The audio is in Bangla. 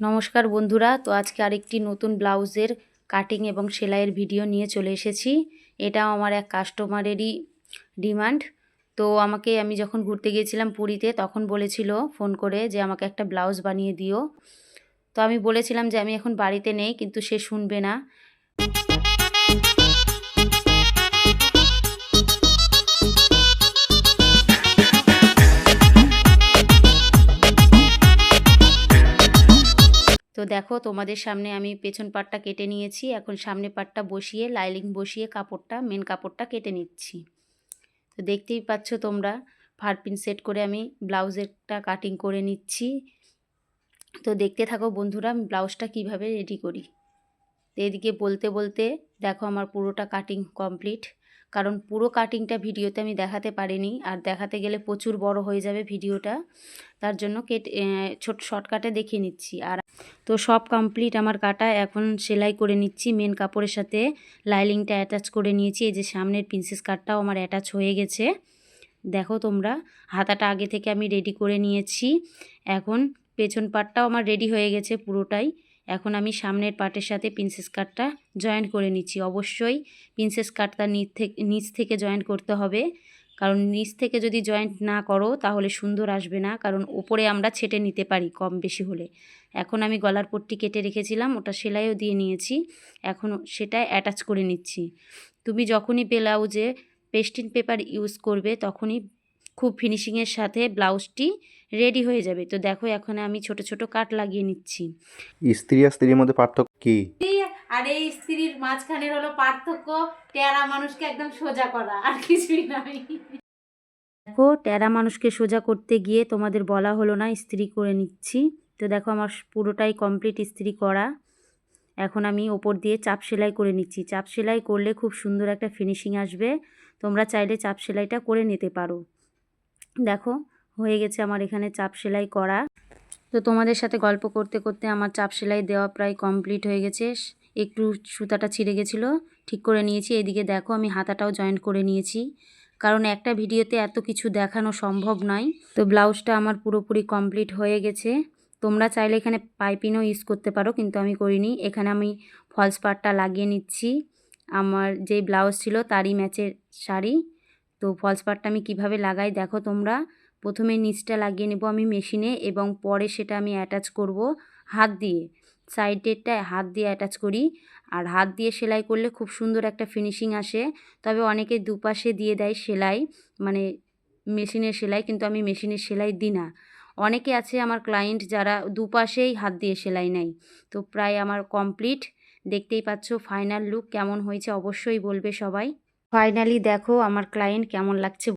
নমস্কার বন্ধুরা, তো আজকে আরেকটি নতুন ব্লাউজের কাটিং এবং সেলাইয়ের ভিডিও নিয়ে চলে এসেছি। এটাও আমার এক কাস্টমারেরই ডিমান্ড তো আমাকে, আমি যখন ঘুরতে গিয়েছিলাম পুরীতে, তখন বলেছিল ফোন করে যে আমাকে একটা ব্লাউজ বানিয়ে দিও। তো আমি বলেছিলাম যে আমি এখন বাড়িতে নেই, কিন্তু সে শুনবে না। তো দেখো তোমাদের সামনে আমি পেছন পাটটা কেটে নিয়েছি। এখন সামনে পাটটা বসিয়ে লাইলিং বসিয়ে কাপড়টা মেন কাপড়টা কেটে নিচ্ছি। তো দেখতেই পাচ্ছ তোমরা, ফারপিন সেট করে আমি ব্লাউজেরটা কাটিং করে নিচ্ছি। তো দেখতে থাকো বন্ধুরা, আমি ব্লাউজটা কীভাবে রেডি করি। তো এদিকে বলতে বলতে দেখো আমার পুরোটা কাটিং কমপ্লিট কারণ পুরো কাটিংটা ভিডিওতে আমি দেখাতে পারিনি, আর দেখাতে গেলে প্রচুর বড় হয়ে যাবে ভিডিওটা। তার জন্য কেটে ছোট শর্টকাটে দেখিয়ে নিচ্ছি। আর তো সব কমপ্লিট আমার কাটা। এখন সেলাই করে নিচ্ছি। মেন কাপড়ের সাথে লাইলিংটা অ্যাটাচ করে নিয়েছি। এই যে সামনের প্রিন্সেস কাটটাও আমার অ্যাটাচ হয়ে গেছে। দেখো তোমরা, হাতাটা আগে থেকে আমি রেডি করে নিয়েছি। এখন পেছন পাটটাও আমার রেডি হয়ে গেছে পুরোটাই। এখন আমি সামনের পাটের সাথে প্রিন্সেস কাটটা জয়েন করে নিচ্ছি। অবশ্যই প্রিন্সেস কাটটা নিচ থেকে নিচ থেকে জয়েন করতে হবে। কারণ নিচ থেকে যদি জয়েন্ট না করো তাহলে সুন্দর আসবে না। কারণ ওপরে আমরা ছেটে নিতে পারি কম বেশি হলে। এখন আমি গলার পট্টি কেটে রেখেছিলাম ওটা সেলাইও দিয়ে নিয়েছি। এখন সেটা অ্যাটাচ করে নিচ্ছি। তুমি যখনই ব্লাউজে পেস্টিন পেপার ইউজ করবে তখনই খুব ফিনিশিংয়ের সাথে ব্লাউজটি রেডি হয়ে যাবে। তো দেখো এখন আমি ছোট ছোট কাট লাগিয়ে নিচ্ছি। স্ত্রী আর স্ত্রীর মধ্যে পার্থক্য কি? আর এই স্ত্রীর মাঝখানের হলো পার্থক্য টেরা মানুষকে একদম সোজা করা, আর কিছুই নাই দেখো টেরা মানুষকে সোজা করতে গিয়ে তোমাদের বলা হলো না, ইস্ত্রি করে নিচ্ছি। তো দেখো, আমার পুরোটাই কমপ্লিট ইস্ত্রি করা। এখন আমি ওপর দিয়ে চাপ সেলাই করে নিচ্ছি। চাপ সেলাই করলে খুব সুন্দর একটা ফিনিশিং আসবে। তোমরা চাইলে চাপ সেলাইটা করে নিতে পারো। দেখো, হয়ে গেছে আমার এখানে চাপ সেলাই করা। তো তোমাদের সাথে গল্প করতে করতে আমার চাপ সেলাই দেওয়া প্রায় কমপ্লিট হয়ে গেছে। একটু সুতাটা ছিঁড়ে গেছিল, ঠিক করে নিয়েছি। এদিকে দেখো, আমি হাতাটাও জয়েন্ট করে নিয়েছি। কারণ একটা ভিডিওতে এত কিছু দেখানো সম্ভব নয়। তো ব্লাউজটা আমার পুরোপুরি কমপ্লিট হয়ে গেছে। তোমরা চাইলে এখানে পাইপিনও ইউজ করতে পারো, কিন্তু আমি করিনি। এখানে আমি ফলস পার্টটা লাগিয়ে নিচ্ছি। আমার যে ব্লাউজ ছিল তারই ম্যাচের শাড়ি। তো ফলস পার্টটা আমি কীভাবে লাগাই দেখো তোমরা। প্রথমে নিচটা লাগিয়ে নেব আমি মেশিনে এবং পরে সেটা আমি অ্যাটাচ করব হাত দিয়ে। সাইডেরটা হাত দিয়ে অ্যাটাচ করি। আর হাত দিয়ে সেলাই করলে খুব সুন্দর একটা ফিনিশিং আসে। তবে অনেকে দুপাশে দিয়ে দেয় সেলাই মানে মেশিনের সেলাই, কিন্তু আমি মেশিনের সেলাই দিই না। অনেকে আছে আমার ক্লায়েন্ট যারা দুপাশেই হাত দিয়ে সেলাই নেয়। তো প্রায় আমার কমপ্লিট দেখতেই পাচ্ছ ফাইনাল লুক কেমন হয়েছে অবশ্যই বলবে সবাই। ফাইনালি দেখো আমার ক্লায়েন্ট কেমন লাগছে।